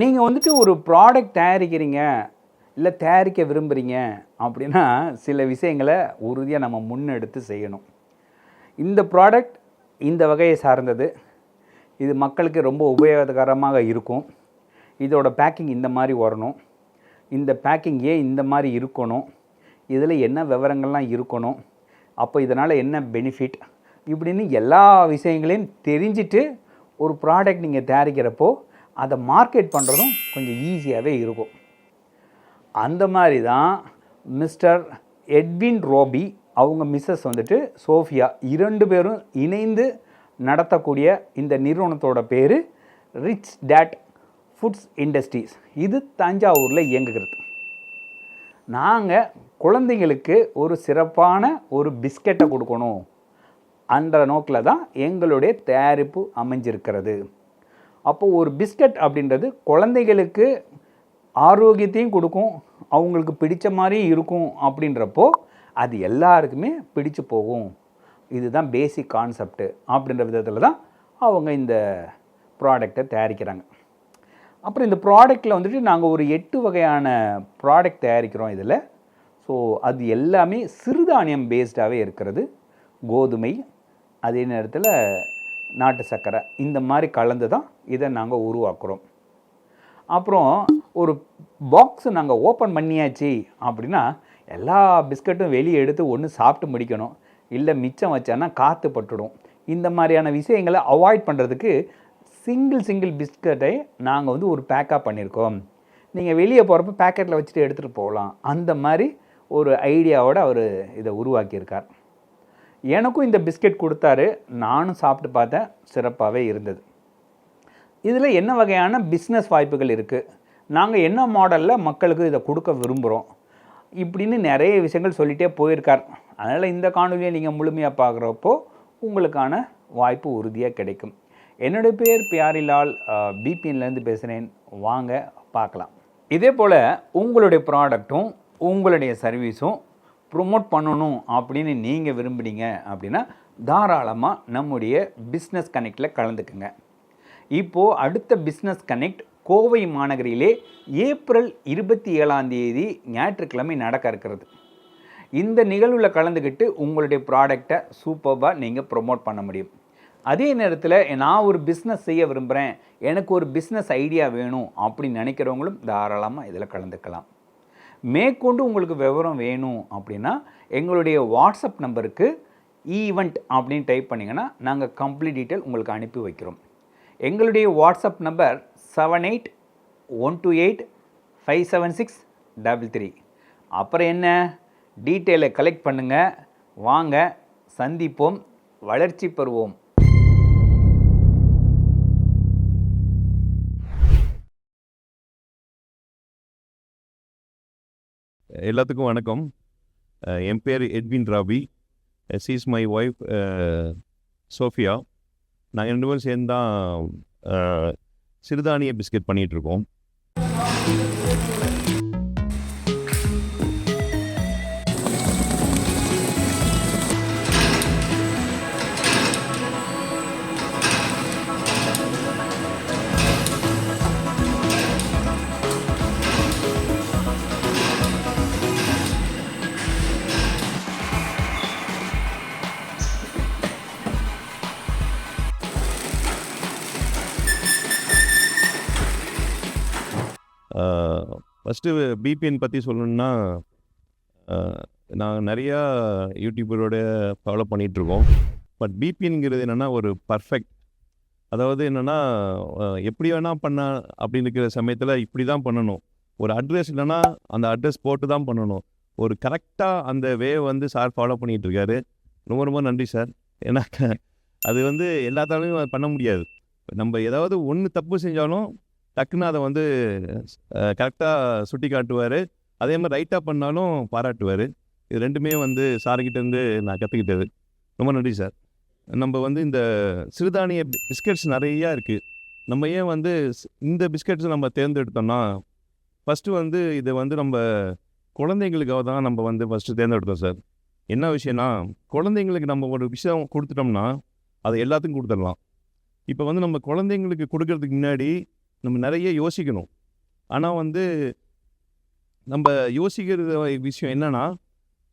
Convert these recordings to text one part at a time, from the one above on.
நீங்கள் வந்துட்டு ஒரு ப்ராடக்ட் தயாரிக்கிறீங்க இல்லை தயாரிக்க விரும்புகிறீங்க அப்படின்னா சில விஷயங்களை உறுதியாக நம்ம முன்னெடுத்து செய்யணும். இந்த ப்ராடக்ட் இந்த வகையை சார்ந்தது. இது மக்களுக்கு ரொம்ப உபயோககரமாக இருக்கும். இதோட பேக்கிங் இந்த மாதிரி வரணும். இந்த பேக்கிங் ஏன் இந்த மாதிரி இருக்கணும்? இதில் என்ன விவரங்கள்லாம் இருக்கணும்? அப்போ இதனால் என்ன பெனிஃபிட் இப்படின்னு எல்லா விஷயங்களையும் தெரிஞ்சுட்டு ஒரு ப்ராடக்ட் நீங்கள் தயாரிக்கிறப்போ அதை மார்க்கெட் பண்ணுறதும் கொஞ்சம் ஈஸியாகவே இருக்கும். அந்த மாதிரி தான் மிஸ்டர் எட்வின் ரோபி அவங்க மிஸ்ஸஸ் வந்துட்டு சோஃபியா இரண்டு பேரும் இணைந்து நடத்தக்கூடிய இந்த நிறுவனத்தோட பேர் ரிச் டேட் ஃபுட்ஸ் இண்டஸ்ட்ரீஸ் இது தஞ்சாவூரில் இயங்குகிறது. நாங்கள் குழந்தைங்களுக்கு ஒரு சிறப்பான ஒரு பிஸ்கெட்டை கொடுக்கணும். அந்த நோக்கில் தான் எங்களுடைய தயாரிப்பு அமைஞ்சிருக்கிறது. அப்போது ஒரு பிஸ்கட் அப்படின்றது குழந்தைகளுக்கு ஆரோக்கியத்தையும் கொடுக்கும் அவங்களுக்கு பிடிச்ச மாதிரி இருக்கும் அப்படின்றப்போ அது எல்லாருக்குமே பிடிச்சு போகும். இதுதான் பேசிக் கான்செப்ட்டு அப்படின்ற விதத்தில் தான் அவங்க இந்த ப்ராடக்டை தயாரிக்கிறாங்க. அப்புறம் இந்த ப்ராடக்ட்டில் வந்துட்டு நாங்கள் ஒரு எட்டு வகையான ப்ராடக்ட் தயாரிக்கிறோம் இதில். ஸோ அது எல்லாமே சிறுதானியம் பேஸ்டாகவே இருக்கிறது. கோதுமை அதே நேரத்தில் நாட்டு சர்க்கரை இந்த மாதிரி கலந்து தான் இதை நாங்கள் உருவாக்குறோம். அப்புறம் ஒரு பாக்ஸ் நாங்கள் ஓப்பன் பண்ணியாச்சு அப்படின்னா எல்லா பிஸ்கட்டும் வெளியே எடுத்து ஒன்று சாப்பிட்டு முடிக்கணும். இல்லை மிச்சம் வச்சான்னா காற்று பட்டுடும். இந்த மாதிரியான விஷயங்களை அவாய்ட் பண்ணுறதுக்கு சிங்கிள் சிங்கிள் பிஸ்கட்டை நாங்கள் வந்து ஒரு பேக்காக பண்ணியிருக்கோம். நீங்கள் வெளியே போகிறப்ப பேக்கெட்டில் வச்சுட்டு எடுத்துகிட்டு போகலாம். அந்த மாதிரி ஒரு ஐடியாவோட அவர் இதை உருவாக்கியிருக்கார். எனக்கும் இந்த பிஸ்கெட் கொடுத்தாரு. நானும் சாப்பிட்டு பார்த்தேன். சிறப்பாகவே இருந்தது. இதில் என்ன வகையான பிஸ்னஸ் வாய்ப்புகள் இருக்குது நாங்கள் என்ன மாடலில் மக்களுக்கு இதை கொடுக்க விரும்புகிறோம் இப்படின்னு நிறைய விஷயங்கள் சொல்லிகிட்டே போயிருக்கார். அதனால் இந்த காணொலியை நீங்கள் முழுமையாக பார்க்குறப்போ உங்களுக்கான வாய்ப்பு உறுதியாக கிடைக்கும். என்னுடைய பேர் பியாரிலால். பிபிஎன்லேருந்து பேசுகிறேன் வாங்க பார்க்கலாம். இதே போல் உங்களுடைய ப்ராடக்ட்டும் உங்களுடைய சர்வீஸும் ப்ரொமோட் பண்ணணும் அப்படின்னு நீங்கள் விரும்புனீங்க அப்படின்னா தாராளமாக நம்முடைய பிஸ்னஸ் கனெக்டில் கலந்துக்குங்க. இப்போது அடுத்த பிஸ்னஸ் கனெக்ட் கோவை மாநகரிலே ஏப்ரல் இருபத்தி ஏழாம் தேதி ஞாயிற்றுக்கிழமை நடக்க இருக்கிறது. இந்த நிகழ்வில் கலந்துக்கிட்டு உங்களுடைய ப்ராடக்டை சூப்பராக நீங்கள் ப்ரொமோட் பண்ண முடியும். அதே நேரத்தில் நான் ஒரு பிஸ்னஸ் செய்ய விரும்புகிறேன் எனக்கு ஒரு பிஸ்னஸ் ஐடியா வேணும் அப்படின்னு நினைக்கிறவங்களும் தாராளமாக இதில் கலந்துக்கலாம். மேற்கொண்டு உங்களுக்கு விவரம் வேணும் அப்படின்னா எங்களுடைய வாட்ஸ்அப் நம்பருக்கு ஈவெண்ட் அப்படின்னு டைப் பண்ணிங்கன்னா நாங்கள் கம்ப்ளீட் டீட்டெயில் உங்களுக்கு அனுப்பி வைக்கிறோம். எங்களுடைய WhatsApp number seven eight one two eight five seven six double three அப்புறம் என்ன? டீட்டெயிலை கலெக்ட் பண்ணுங்கள் வாங்க சந்திப்போம் வளர்ச்சி பெறுவோம். எல்லாத்துக்கும் வணக்கம். என் பேர் Edwin Raby S is my wife Sophia. நாங்கள் ரெண்டு பேரும் சேர்ந்து தான் சிறுதானிய பிஸ்கெட் பண்ணிகிட்ருக்கோம் ஃபஸ்ட்டு பிபிஎன் பற்றி சொல்லணுன்னா நாங்கள் நிறையா யூடியூபரோட ஃபாலோ பண்ணிகிட்ருக்கோம் பட் பிபிஎன்ங்கிறது என்னென்னா ஒரு பர்ஃபெக்ட் அதாவது என்னென்னா எப்படி வேணால் பண்ண அப்படின்னு இருக்கிற சமயத்தில் இப்படி தான் பண்ணணும். ஒரு அட்ரஸ் இல்லைன்னா அந்த அட்ரஸ் போட்டு தான் பண்ணணும். ஒரு கரெக்டாக அந்த வே வந்து சார் ஃபாலோ பண்ணிகிட்ருக்காரு ரொம்ப ரொம்ப நன்றி சார் ஏன்னா அது வந்து எல்லாத்தாலையும் பண்ண முடியாது. நம்ம ஏதாவது ஒன்று தப்பு செஞ்சாலும் டக்குன்னு அதை வந்து கரெக்டாக சுட்டி காட்டுவார். அதே மாதிரி ரைட்டாக பண்ணாலும் பாராட்டுவார். இது ரெண்டுமே வந்து சார்கிட்டேருந்து நான் கற்றுக்கிட்டது ரொம்ப நன்றி சார் நம்ம வந்து இந்த சிறுதானிய பிஸ்கட்ஸ் நிறையா இருக்குது நம்ம ஏன் வந்து இந்த பிஸ்கெட்ஸை நம்ம தேர்ந்தெடுத்தோம்னா ஃபஸ்ட்டு வந்து இதை வந்து நம்ம குழந்தைங்களுக்காக தான் நம்ம வந்து ஃபஸ்ட்டு தேர்ந்தெடுத்தோம் சார் என்ன விஷயம்னா குழந்தைங்களுக்கு நம்ம ஒரு விஷயம் கொடுத்துட்டோம்னா அதை எல்லாத்துக்கும் கொடுத்துடலாம். இப்போ வந்து நம்ம குழந்தைங்களுக்கு கொடுக்கறதுக்கு முன்னாடி நம்ம நிறைய யோசிக்கணும். ஆனால் வந்து நம்ம யோசிக்கிற விஷயம் என்னென்னா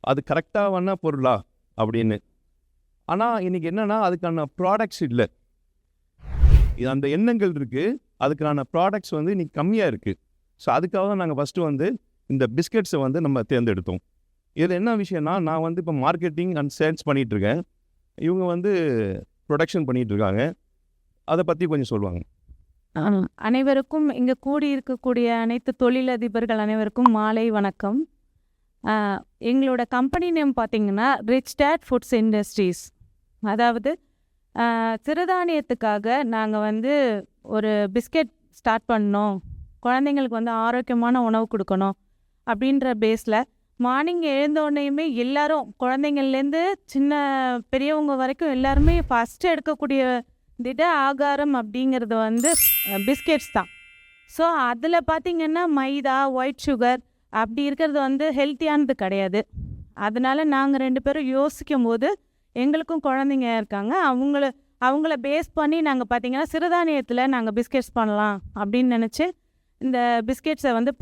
அது கரெக்டான பொருளா அப்படின்னு. ஆனால் இன்றைக்கி என்னன்னா அதுக்கான ப்ராடக்ட்ஸ் இல்லை. இது அந்த எண்ணங்கள் இருக்குது அதுக்கான ப்ராடக்ட்ஸ் வந்து இன்றைக்கி கம்மியாக இருக்குது ஸோ அதுக்காக தான் நாங்கள் ஃபஸ்ட்டு வந்து இந்த பிஸ்கெட்ஸை வந்து நம்ம தேர்ந்தெடுத்தோம். இதில் என்ன விஷயம்னா நான் வந்து இப்போ மார்க்கெட்டிங் அண்ட் சேல்ஸ் பண்ணிகிட்ருக்கேன் இவங்க வந்து ப்ரொடக்ஷன் பண்ணிகிட்ருக்காங்க அதை பற்றி கொஞ்சம் சொல்லுவாங்க. அனைவருக்கும் இங்கே கூடி இருக்கக்கூடிய அனைத்து தொழிலதிபர்கள் அனைவருக்கும் மாலை வணக்கம். எங்களோட கம்பெனி நேம் பார்த்தீங்கன்னா ரிச் டேட் ஃபுட்ஸ் இண்டஸ்ட்ரீஸ் அதாவது சிறுதானியத்துக்காக நாங்கள் வந்து ஒரு பிஸ்கெட் ஸ்டார்ட் பண்ணோம். குழந்தைங்களுக்கு வந்து ஆரோக்கியமான உணவு கொடுக்கணும் அப்படின்ற பேஸில் மார்னிங் எழுந்தோடனையுமே எல்லாரும் குழந்தைங்கள்லேருந்து சின்ன பெரியவங்க வரைக்கும் எல்லாருமே ஃபஸ்ட்டு எடுக்கக்கூடிய திட ஆகாரம் அப்படிங்கிறது வந்து பிஸ்கெட்ஸ் தான். ஸோ அதில் பார்த்தீங்கன்னா மைதா ஒயிட் சுகர் அப்படி இருக்கிறது வந்து ஹெல்த்தியானது கிடையாது. அதனால் நாங்கள் ரெண்டு பேரும் யோசிக்கும் போது எங்களுக்கும் குழந்தைங்க இருக்காங்க. அவங்கள அவங்கள பேஸ் பண்ணி நாங்கள் பார்த்தீங்கன்னா சிறுதானியத்தில் நாங்கள் பிஸ்கெட்ஸ் பண்ணலாம் அப்படின்னு நினச்சி இந்த பிஸ்கெட்ஸை வந்து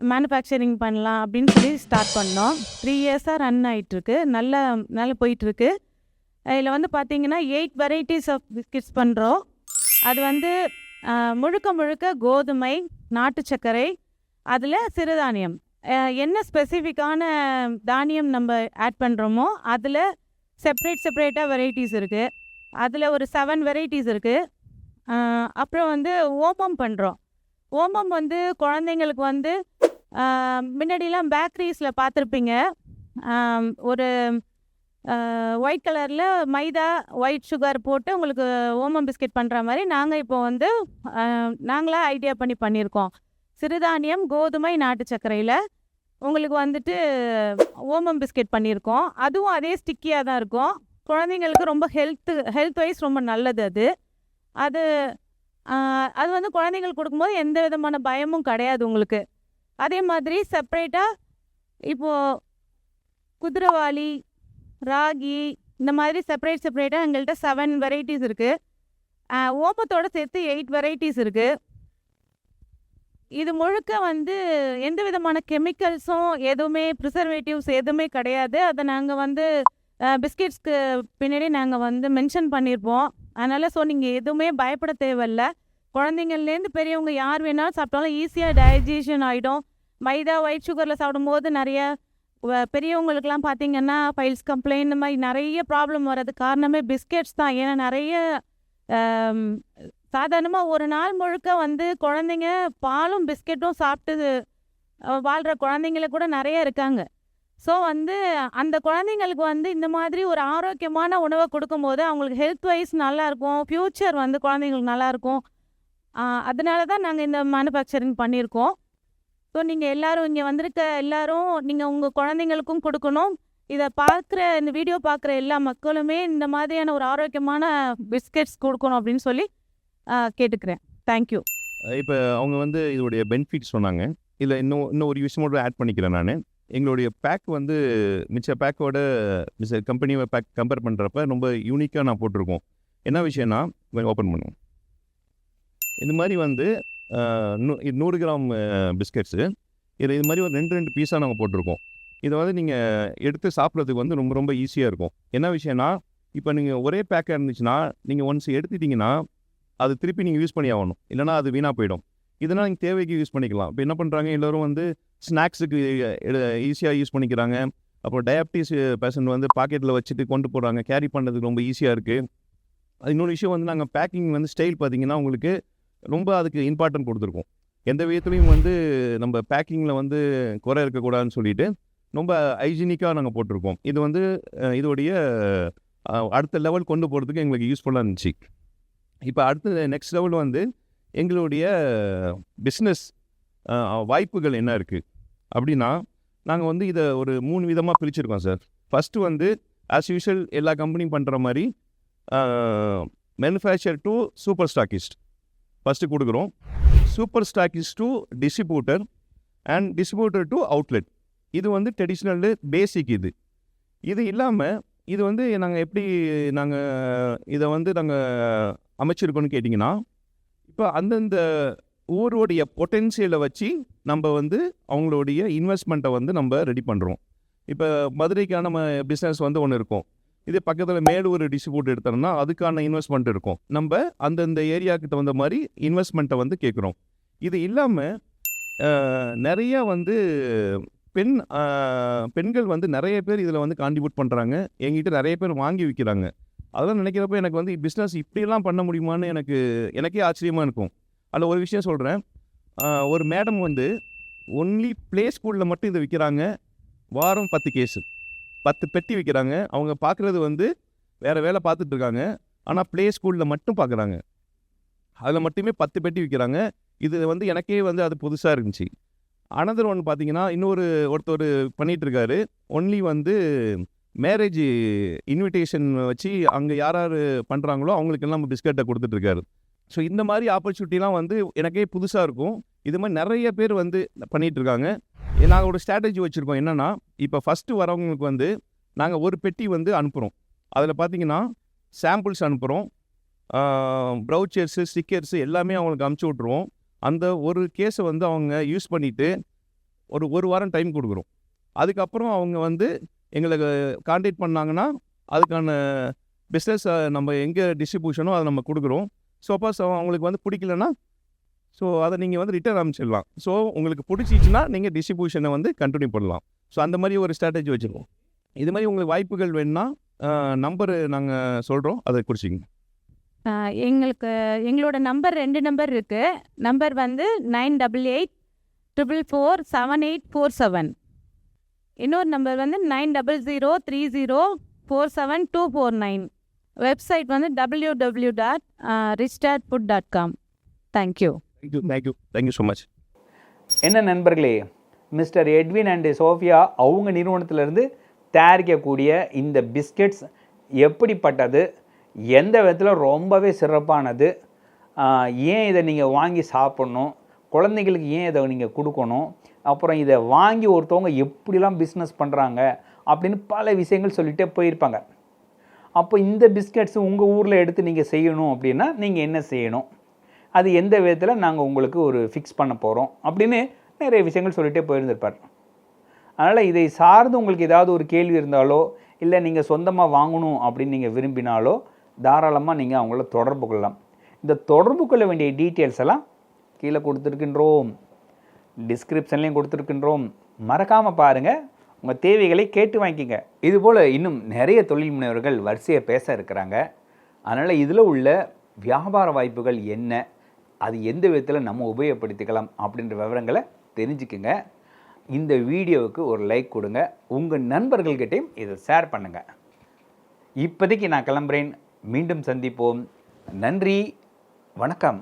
மேனுஃபேக்சரிங் பண்ணலாம் அப்படின்னு சொல்லி ஸ்டார்ட் பண்ணோம். த்ரீ இயர்ஸாக ரன் ஆகிட்டுருக்கு நல்ல நல்லா போயிட்டுருக்கு இதில் வந்து பார்த்தீங்கன்னா எயிட் வெரைட்டிஸ் ஆஃப் பிஸ்கெட்ஸ் பண்ணுறோம் அது வந்து முழுக்க முழுக்க கோதுமை நாட்டு சர்க்கரை அதில் சிறுதானியம். என்ன ஸ்பெசிஃபிக்கான தானியம் நம்ம ஆட் பண்ணுறோமோ அதில் செப்ரேட் செப்ரேட்டாக வெரைட்டிஸ் இருக்குது அதில் ஒரு செவன் வெரைட்டிஸ் இருக்குது அப்புறம் வந்து ஓமம் பண்ணுறோம் ஓமம் வந்து குழந்தைங்களுக்கு வந்து முன்னாடிலாம் பேக்கரிஸில் பார்த்துருப்பீங்க. ஒரு ஒயிட் கலரில் மைதா ஒயிட் சுகர் போட்டு உங்களுக்கு ஓமம் பிஸ்கெட் பண்ணுற மாதிரி நாங்கள் இப்போ வந்து நாங்களாக ஐடியா பண்ணி பண்ணியிருக்கோம் சிறுதானியம் கோதுமை நாட்டு சர்க்கரையில் உங்களுக்கு வந்துட்டு ஓமம் பிஸ்கெட் பண்ணியிருக்கோம் அதுவும் அதே ஸ்டிக்கியாக தான் இருக்கும். குழந்தைங்களுக்கு ரொம்ப ஹெல்த்து ஹெல்த் வைஸ் ரொம்ப நல்லது அது. அது அது வந்து குழந்தைங்களுக்கு கொடுக்கும்போது எந்த விதமான பயமும் கிடையாது உங்களுக்கு. அதே மாதிரி செப்ரேட்டாக இப்போது குதிரவாளி ராகி இந்த மாதிரி செப்பரேட் செப்பரேட்டாக எங்கள்கிட்ட செவன் வெரைட்டிஸ் இருக்குது ஓமத்தோட சேர்த்து எயிட் வெரைட்டிஸ் இருக்குது இது முழுக்க வந்து எந்த விதமான கெமிக்கல்ஸும் எதுவுமே ப்ரிசர்வேட்டிவ்ஸ் எதுவுமே கிடையாது. அதை நாங்கள் வந்து பிஸ்கெட்ஸ்க்கு பின்னாடி நாங்கள் வந்து மென்ஷன் பண்ணியிருப்போம் அதனால் ஸோ நீங்கள் எதுவுமே பயப்பட தேவையில்ல. குழந்தைங்கள்லேருந்து பெரியவங்க யார் வேணாலும் சாப்பிட்டாலும் ஈஸியாக டைஜஷன் ஆகிடும் மைதா ஒயிட் சுகரில் சாப்பிடும்போது நிறைய பெரியவங்களுக்கெல்லாம் பார்த்தீங்கன்னா ஃபைல்ஸ் கம்ப்ளைண்ட் இந்த மாதிரி நிறைய ப்ராப்ளம் வர்றது காரணமே பிஸ்கெட்ஸ் தான். ஏன்னா நிறைய சாதாரணமாக ஒரு நாள் முழுக்க வந்து குழந்தைங்க பாலும் பிஸ்கெட்டும் சாப்பிட்டு வாழ்கிற குழந்தைங்கள கூட நிறைய இருக்காங்க. ஸோ வந்து அந்த குழந்தைங்களுக்கு வந்து இந்த மாதிரி ஒரு ஆரோக்கியமான உணவை கொடுக்கும்போது அவங்களுக்கு ஹெல்த் வைஸ் நல்லாயிருக்கும் ஃப்யூச்சர் வந்து குழந்தைங்களுக்கு நல்லாயிருக்கும் அதனால தான் நாங்கள் இந்த மேனுஃபேக்சரிங் பண்ணியிருக்கோம். ஸோ நீங்கள் எல்லாரும் இங்கே வந்திருக்க எல்லாரும் நீங்கள் உங்கள் குழந்தைங்களுக்கும் கொடுக்கணும். இதை பார்க்குற இந்த வீடியோ பார்க்குற எல்லா மக்களுமே இந்த மாதிரியான ஒரு ஆரோக்கியமான பிஸ்கெட்ஸ் கொடுக்கணும் அப்படின்னு சொல்லி கேட்டுக்கிறேன். தேங்க்யூ இப்போ அவங்க வந்து இதோடைய பெனிஃபிட் சொன்னாங்க. இதில் இன்னும் இன்னும் ஒரு விஷயம் ஆட் பண்ணிக்கிறேன் நான். எங்களுடைய பேக் வந்து மிச்ச பேக்கோட மிச்ச கம்பெனியோட பேக் கம்பேர் பண்ணுறப்ப ரொம்ப யூனிக்காக நான் போட்டிருக்கோம். என்ன விஷயம்னா ஓப்பன் பண்ணுவோம். இந்த மாதிரி வந்து நூ- நூறு கிராம் பிஸ்கெட்ஸு. இதில் இது மாதிரி ஒரு ரெண்டு ரெண்டு பீஸாக நாங்கள் போட்டிருக்கோம். இதை வந்து நீங்கள் எடுத்து சாப்பிட்றதுக்கு வந்து ரொம்ப ரொம்ப ஈஸியாக இருக்கும். என்ன விஷயம்னா இப்போ நீங்கள் ஒரே பேக்காக இருந்துச்சுன்னா நீங்கள் ஒன்ஸ் எடுத்துட்டிங்கன்னா அது திருப்பி நீங்கள் யூஸ் பண்ணி ஆகணும். இல்லைனா அது வீணாக போயிடும். இதனால் நீங்கள் தேவைக்கு யூஸ் பண்ணிக்கலாம். இப்போ என்ன பண்ணுறாங்க எல்லோரும் வந்து ஸ்நாக்ஸுக்கு ஈஸியாக யூஸ் பண்ணிக்கிறாங்க. அப்புறம் டயபிட்டிஸ் பேஷண்ட் வந்து பாக்கெட்டில் வச்சுட்டு கொண்டு போகிறாங்க கேரி பண்ணுறதுக்கு ரொம்ப ஈஸியாக இருக்குது அது இன்னொரு விஷயம் வந்து நாங்கள் பேக்கிங் வந்து ஸ்டைல் பார்த்தீங்கன்னா உங்களுக்கு ரொம்ப அதுக்கு இம்பார்ட்டன்ட் கொடுத்துருக்கோம். எந்த விதத்துலையும் வந்து நம்ம பேக்கிங்கில் வந்து குறை இருக்கக்கூடாதுன்னு சொல்லிட்டு ரொம்ப ஹைஜீனிக்காக நாங்கள் போட்டிருக்கோம். இது வந்து இதோடைய அடுத்த லெவல் கொண்டு போகிறதுக்கு எங்களுக்கு யூஸ்ஃபுல்லாக இருந்துச்சு. இப்போ அடுத்த நெக்ஸ்ட் லெவல் வந்து எங்களுடைய பிஸ்னஸ் வாய்ப்புகள் என்ன இருக்குது அப்படின்னா நாங்கள் வந்து இதை ஒரு மூணு விதமாக பிரிச்சிருக்கோம் சார். ஃபஸ்ட்டு வந்து ஆஸ் யூஷுவல் எல்லா கம்பெனியும் பண்ணுற மாதிரி manufacture to super stockist first கொடுக்குறோம். Super stockist to distributor and distributor to outlet இது வந்து ட்ரெடிஷ்னல் பேசிக் இது. இது இல்லாமல் இது வந்து நாங்கள் எப்படி நாங்கள் இதை வந்து நாங்கள் அமைச்சிருக்கோன்னு கேட்டிங்கன்னா இப்போ அந்தந்த ஊருடைய பொட்டென்சியலை வச்சு நம்ம வந்து அவங்களுடைய இன்வெஸ்ட்மெண்ட்டை வந்து நம்ம ரெடி பண்ணுறோம் இப்போ மதுரைக்கான நம்ம பிஸ்னஸ் வந்து ஒன்று இருக்கும். இதே பக்கத்தில் மேலூர் டிஸ்ட்ரிபியூட் எடுத்தோம்னா அதுக்கான இன்வெஸ்ட்மெண்ட் இருக்கும். நம்ம அந்தந்த ஏரியாவுக்கு தகுந்த மாதிரி இன்வெஸ்ட்மெண்ட்டை வந்து கேட்குறோம் இது இல்லாமல் நிறைய வந்து பெண் பெண்கள் வந்து நிறைய பேர் இதில் வந்து கான்ட்ரிபியூட் பண்ணுறாங்க எங்கிட்ட நிறைய பேர் வாங்கி விற்கிறாங்க அதெல்லாம் நினைக்கிறப்ப எனக்கு வந்து பிஸ்னஸ் இப்படியெல்லாம் பண்ண முடியுமான்னு எனக்கு எனக்கே ஆச்சரியமாக இருக்கும். அதில் ஒரு விஷயம் சொல்கிறேன் ஒரு மேடம் வந்து ஒன்லி ப்ளே ஸ்கூலில் மட்டும் இதை விற்கிறாங்க வாரம் பத்து கேஸு பத்து பெட்டி விற்கிறாங்க அவங்க பார்க்குறது வந்து வேறு வேலை பார்த்துட்டு இருக்காங்க. ஆனால் ப்ளே ஸ்கூலில் மட்டும் பார்க்குறாங்க. அதில் மட்டுமே பத்து பெட்டி விற்கிறாங்க இது வந்து எனக்கே வந்து அது புதுசாக இருந்துச்சு. அனதர் ஒன் பார்த்தீங்கன்னா இன்னொரு ஒருத்தர் பண்ணிகிட்ருக்காரு ஒன்லி வந்து மேரேஜ் இன்விடேஷன் வச்சு அங்கே யார் யார் பண்ணுறாங்களோ அவங்களுக்கெல்லாம் பிஸ்கட்டை கொடுத்துட்ருக்காரு ஸோ இந்த மாதிரி ஆப்பர்ச்சுனிட்டிலாம் வந்து எனக்கே புதுசாக இருக்கும். இது மாதிரி நிறைய பேர் வந்து பண்ணிகிட்டு இருக்காங்க நாங்கள் ஒரு ஸ்ட்ராட்டஜி வச்சுருக்கோம். என்னென்னா இப்போ ஃபஸ்ட்டு வரவங்களுக்கு வந்து நாங்கள் ஒரு பெட்டி வந்து அனுப்புகிறோம் அதில் பார்த்தீங்கன்னா சாம்பிள்ஸ் அனுப்புகிறோம் ப்ரௌச்சர்ஸு ஸ்டிக்கர்ஸு எல்லாமே அவங்களுக்கு அமுச்சு விட்ருவோம் அந்த ஒரு கேஸை வந்து அவங்க யூஸ் பண்ணிவிட்டு ஒரு ஒரு வாரம் டைம் கொடுக்குறோம். அதுக்கப்புறம் அவங்க வந்து எங்களுக்கு காண்டாக்ட் பண்ணாங்கன்னா அதுக்கான பிஸ்னஸ் நம்ம எங்கே டிஸ்ட்ரிபியூஷனோ அதை நம்ம கொடுக்குறோம். சப்போஸ் அவங்களுக்கு வந்து பிடிக்கலன்னா ஸோ அதை நீங்கள் வந்து ரிட்டர்ன் அனுப்பிச்சிடலாம். ஸோ உங்களுக்கு பிடிச்சிச்சின்னா நீங்கள் டிஸ்ட்ரிபியூஷனை வந்து கண்டினியூ பண்ணலாம். ஸோ அந்த மாதிரி ஒரு ஸ்ட்ராட்டஜி வச்சுருக்கோம். இது மாதிரி உங்களுக்கு வாய்ப்புகள் வேணும்னா நம்பரு நாங்கள் சொல்கிறோம் அதை குறிச்சிங்க எங்களுக்கு எங்களோட நம்பர் ரெண்டு நம்பர் இருக்குது நம்பர் வந்து nine double eight triple four seven eight four seven இன்னொரு நம்பர் வந்து nine double zero three zero four seven two four nine website வந்து W W dot rich dot food dot com thank you thank you thank you thank you so much என்ன நண்பர்களே mister Edwin and Sofia அவங்க நிறுவனத்திலேருந்து தயாரிக்கக்கூடிய இந்த biscuits எப்படிப்பட்டது எந்த விதத்தில் ரொம்பவே சிறப்பானது ஏன் இதை நீங்கள் வாங்கி சாப்பிட்ணும் குழந்தைங்களுக்கு ஏன் இதை நீங்கள் கொடுக்கணும் அப்புறம் இதை வாங்கி ஒருத்தவங்க எப்படிலாம் பிஸ்னஸ் பண்ணுறாங்க அப்படின்னு பல விஷயங்கள் சொல்லிகிட்டே போயிருப்பாங்க. அப்போ இந்த பிஸ்கெட்ஸ் உங்கள் ஊரில் எடுத்து நீங்கள் செய்யணும் அப்படின்னா நீங்கள் என்ன செய்யணும்? அது எந்த விதத்தில் நாங்கள் உங்களுக்கு ஒரு ஃபிக்ஸ் பண்ண போகிறோம் அப்படின்னு நிறைய விஷயங்கள் சொல்லிகிட்டே போயிருந்திருப்பார். அதனால் இதை சார்ந்து உங்களுக்கு ஏதாவது ஒரு கேள்வி இருந்தாலோ இல்லை நீங்கள் சொந்தமாக வாங்கணும் அப்படின்னு நீங்கள் விரும்பினாலோ தாராளமாக நீங்கள் அவங்கள தொடர்பு கொள்ளலாம். இந்த தொடர்பு கொள்ள வேண்டிய டீட்டெயில்ஸ் எல்லாம் கீழே கொடுத்துருக்கின்றோம். டிஸ்கிரிப்ஷன்லேயும் கொடுத்துருக்கின்றோம். மறக்காமல் பாருங்கள் உங்கள் தேவைகளை கேட்டு வாங்கிக்கங்க. இதுபோல் இன்னும் நிறைய தொழில் முனைவர்கள் வரிசையை பேச இருக்கிறாங்க. அதனால் இதில் உள்ள வியாபார வாய்ப்புகள் என்ன? அது எந்த விதத்தில் நம்ம உபயோகப்படுத்திக்கலாம் அப்படின்ற விவரங்களை தெரிஞ்சுக்குங்க. இந்த வீடியோவுக்கு ஒரு லைக் கொடுங்க. உங்கள் நண்பர்கள்கிட்டையும் இதை ஷேர் பண்ணுங்கள் இப்போதைக்கு நான் கிளம்புறேன். மீண்டும் சந்திப்போம். நன்றி. வணக்கம்.